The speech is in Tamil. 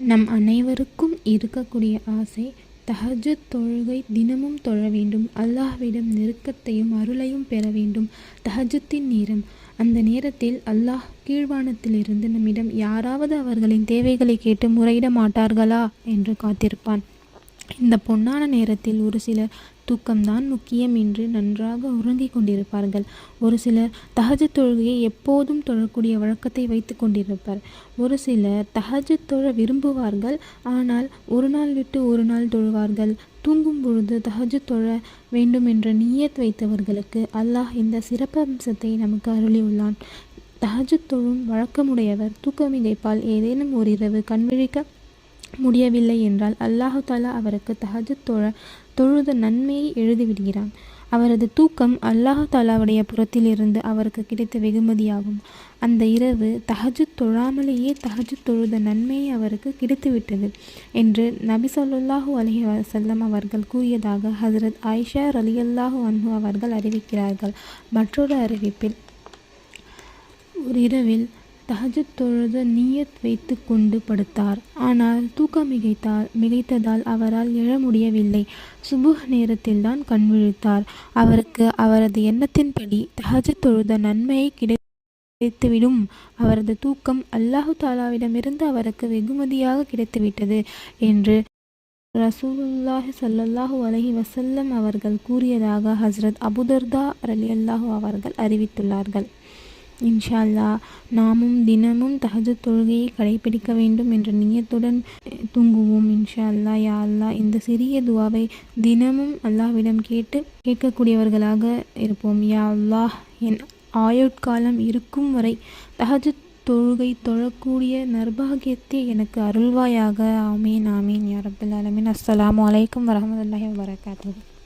நம் அனைவருக்கும் இருக்கக்கூடிய ஆசை தஹஜ்ஜுத் தொழுகை தினமும் தொழ வேண்டும். அல்லாஹ்விடம் நெருக்கத்தையும் அருளையும் பெற வேண்டும். தஹஜுத்தின் நேரம். அந்த நேரத்தில் அல்லாஹ் கீழ்வானத்திலிருந்து நம்மிடம் யாராவது அவர்களின் தேவைகளை கேட்டு முறையிட மாட்டார்களா? என்று காத்திருப்பான். இந்த பொன்னான நேரத்தில் ஒரு சிலர் தூக்கம்தான் முக்கியம் என்று நன்றாக உறங்கிக் கொண்டிருப்பார்கள். ஒரு சிலர் தகஜ தொழுகையை எப்போதும் தொழக்கூடிய வழக்கத்தை வைத்து கொண்டிருப்பார். ஒரு சிலர் தகஜ தொழ விரும்புவார்கள் ஆனால் ஒரு நாள் விட்டு ஒரு நாள் தொழுவார்கள். தூங்கும் பொழுது தகஜ தொழ வேண்டும் என்ற நீயத் வைத்தவர்களுக்கு அல்லாஹ் இந்த சிறப்பம்சத்தை நமக்கு அருளியுள்ளான். தகஜ தொழும் வழக்கமுடையவர் தூக்கமிகைப்பால் ஏதேனும் ஓரிரவு கண்விழிக்க முடியவில்லை என்றால் அல்லாஹு தாலா அவருக்கு தஹஜ்ஜுத் தொழ தொழுத நன்மையை எழுதிவிடுகிறான். அவரது தூக்கம் அல்லாஹு தாலாவுடைய புறத்திலிருந்து அவருக்கு கிடைத்த வெகுமதியாகும். அந்த இரவு தகஜு தொழாமலேயே தகஜு தொழுத நன்மையை அவருக்கு கிடைத்துவிட்டது என்று நபி ஸல்லல்லாஹு அலைஹி வசல்லம் அவர்கள் கூறியதாக ஹசரத் ஆயிஷா ரலியல்லாஹு அன்ஹு அவர்கள் அறிவிக்கிறார்கள். மற்றொரு அறிவிப்பில் ஒரு இரவில் தஹஜ்ஜுத் தொழுத நீயத் வைத்து கொண்டு படுத்தார். ஆனால் தூக்கம் மிகைத்தால் மிகைத்ததால் அவரால் எழ முடியவில்லை. சுபுஹ் நேரத்தில்தான் கண் விழித்தார். அவருக்கு அவரது எண்ணத்தின்படி தஹஜ்ஜுத் தொழுத நன்மையை கிடைத்துவிடும். அவரது தூக்கம் அல்லாஹு தாலாவிடமிருந்து அவருக்கு வெகுமதியாக கிடைத்துவிட்டது என்று ரசூலுல்லாஹி சல்லல்லாஹு அலஹி வசல்லம் அவர்கள் கூறியதாக ஹஸ்ரத் அபுதர்தா ரலியல்லாஹு அவர்கள் அறிவித்துள்ளார்கள். இன்ஷா அல்லாஹ் நாமும் தினமும் தஹஜ்ஜுத் தொழுகையை கடைபிடிக்க வேண்டும் என்ற நியத்துடன் தூங்குவோம் இன்ஷா அல்லாஹ் யா அல்லாஹ். இந்த சிறிய துவாவை தினமும் அல்லாஹ்விடம் கேட்டு கேட்கக்கூடியவர்களாக இருப்போம். யா அல்லாஹ் என் ஆயுட்காலம் இருக்கும் வரை தஹஜ்ஜுத் தொழுகை தொழக்கூடிய நர்பாகியத்தை எனக்கு அருள்வாயாக. ஆமீன் ஆமீன் யா ரப்பல் ஆலமீன். அஸ்ஸலாமு அலைக்கும் வரஹ்மத்துல்லாஹி வபரகாத்துஹு.